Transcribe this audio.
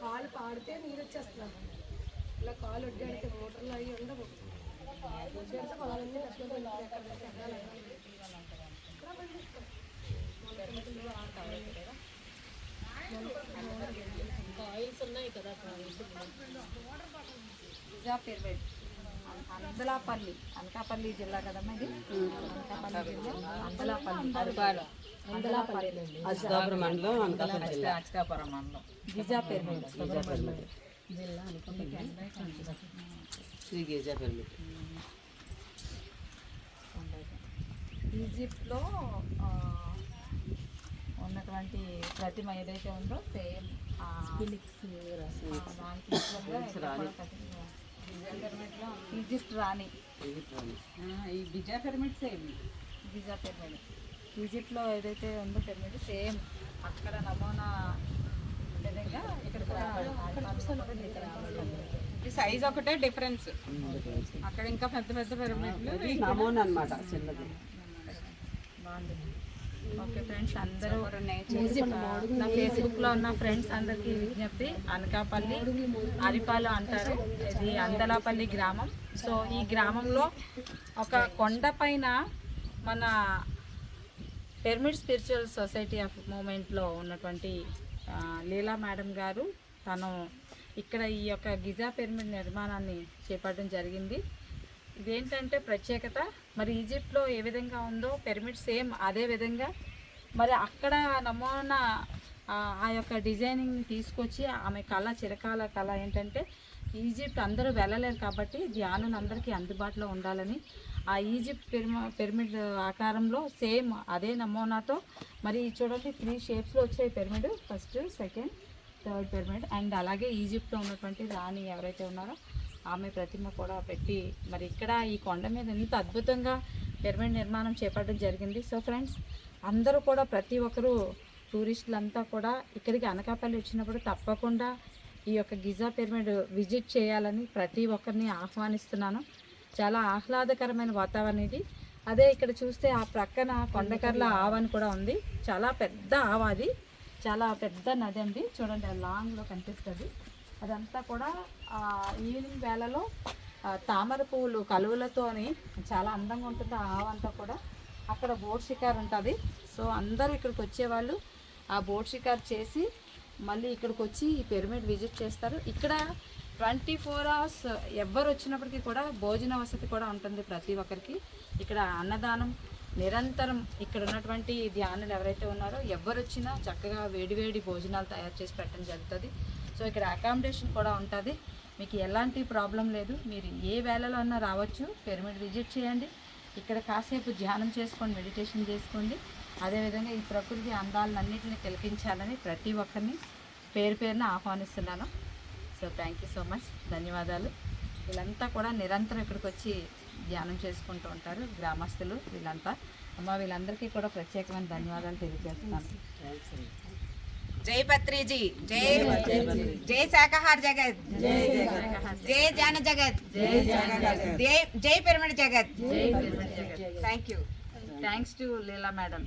కాలు పాడితే నీరు వచ్చేస్తున్నాను ఇలా కాలు వడ్డాడితే మోటార్లు అవి ఉండవు. వడ్డాడితే ఆయిల్స్ ఉన్నాయి కదా నిజా పిరమిడ్ అందలాపల్లి అనకాపల్లి జిల్లా కదమ్మా ఇది? అనకాపల్లి జిల్లా. అందలాపల్లి అందలాపల్లి అచ్యుతాపురం మండలం అనకాపల్లి జిల్లా. అచ్యుతాపురం మండలం. జిల్లా శ్రీ ఈజిప్ట్లో ఆ, ఉన్నటువంటి ప్రతిమ ఏదైతే ఉందో సేమ్ రాణి ఈజిప్ట్ రాణి. ఈ విజయ పిరమిడ్స్ ఏమి గిజా పిరమిడ్. ఈజిప్ట్లో ఏదైతే ఉందో పిరమిడ్ సేమ్ అక్కడ నమూనా విధంగా ఇక్కడ కూడా ఈ సైజ్ ఒకటే డిఫరెన్స్. అక్కడ ఇంకా పెద్ద పెద్ద పిరమిడ్లు నమూనా అన్నమాట చిన్నది. బాగుంది. ఓకే ఫ్రెండ్స్ అందరూ నా ఫేస్బుక్లో ఉన్న ఫ్రెండ్స్ అందరికీ విజ్ఞప్తి అనకాపల్లి అరిపాలు అంటారు. ఇది అందలాపల్లి గ్రామం. సో ఈ గ్రామంలో ఒక కొండ పైన మన పిరమిడ్ స్పిరిచువల్ సొసైటీ ఆఫ్ మూమెంట్లో ఉన్నటువంటి లీలా మేడం గారు తను ఇక్కడ ఈ యొక్క గిజా పిరమిడ్ నిర్మాణాన్ని చేపట్టడం జరిగింది. ఇదేంటంటే ప్రత్యేకత? మరి ఈజిప్ట్లో ఏ విధంగా ఉందో పిరమిడ్ సేమ్ అదే విధంగా. మరి అక్కడ నమూనా ఆ యొక్క డిజైనింగ్ తీసుకొచ్చి ఆమె కళ చిరకాల కళ ఏంటంటే ఈజిప్ట్ అందరూ వెళ్ళలేరు కాబట్టి ధ్యానులు అందరికీ అందుబాటులో ఉండాలని ఆ ఈజిప్ట్ పిరమ పిరమిడ్ ఆకారంలో సేమ్ అదే నమూనాతో. మరి చూడండి త్రీ షేప్స్లో వచ్చాయి pyramid. First second third pyramid. And అలాగే ఈజిప్ట్లో ఉన్నటువంటి రాణి ఎవరైతే ఉన్నారో ఆమె ప్రతిమ కూడా పెట్టి మరి ఇక్కడ ఈ కొండ మీద ఎంత అద్భుతంగా పిరమిడ్ నిర్మాణం చేపట్టడం జరిగింది. సో ఫ్రెండ్స్ అందరూ కూడా ప్రతి ఒక్కరూ టూరిస్టులంతా కూడా ఇక్కడికి అనకాపల్లి వచ్చినప్పుడు తప్పకుండా ఈ యొక్క గిజా పిరమిడ్ విజిట్ చేయాలని ప్రతి ఒక్కరిని ఆహ్వానిస్తున్నాను. చాలా ఆహ్లాదకరమైన వాతావరణం ఇది. అదే ఇక్కడ చూస్తే ఆ ప్రక్కన కొండకర్ల ఆవని కూడా ఉంది. చాలా పెద్ద ఆవ అది. చాలా పెద్ద నది అండి. చూడండి ఆ లాంగ్లో కనిపిస్తుంది. అదంతా కూడా ఈవినింగ్ వేళలో తామర పువ్వులు కలువలతోని చాలా అందంగా ఉంటుంది ఆ ఆవంతా కూడా. అక్కడ బోట్ షికార్ ఉంటుంది. సో అందరూ ఇక్కడికి వచ్చేవాళ్ళు ఆ బోట్ షికార్ చేసి మళ్ళీ ఇక్కడికి వచ్చి ఈ పిరమిడ్ విజిట్ చేస్తారు. ఇక్కడ ట్వంటీ ఫోర్ అవర్స్ ఎవరు వచ్చినప్పటికీ కూడా భోజన వసతి కూడా ఉంటుంది ప్రతి ఒక్కరికి. ఇక్కడ అన్నదానం నిరంతరం ఇక్కడ ఉన్నటువంటి ధ్యానులు ఎవరైతే ఉన్నారో ఎవరు వచ్చినా చక్కగా వేడివేడి భోజనాలు తయారు చేసి పెట్టడం జరుగుతుంది. సో ఇక్కడ అకామిడేషన్ కూడా ఉంటుంది. మీకు ఎలాంటి ప్రాబ్లం లేదు. మీరు ఏ వేళలో అన్నా రావచ్చు. పిరమిడ్ విజిట్ చేయండి. ఇక్కడ కాసేపు ధ్యానం చేసుకొని మెడిటేషన్ చేసుకోండి. అదేవిధంగా ఈ ప్రకృతి అందాలన్నింటినీ తిలకించాలని ప్రతి ఒక్కరిని పేరు పేరున ఆహ్వానిస్తున్నాను. So thank you so much ధన్యవాదాలు. వీళ్ళంతా కూడా నిరంతరం ఇక్కడికి వచ్చి ధ్యానం చేసుకుంటూ ఉంటారు గ్రామస్తులు వీళ్ళంతా. అమ్మ వీళ్ళందరికీ కూడా ప్రత్యేకమైన ధన్యవాదాలు తెలియజేస్తున్నాను. జై పత్రిజీ జై జై శాఖహార్ జగత్ జై జాన జగత్ జై జై పిరమిడ్ జగత్. Thank you thanks to Leela madam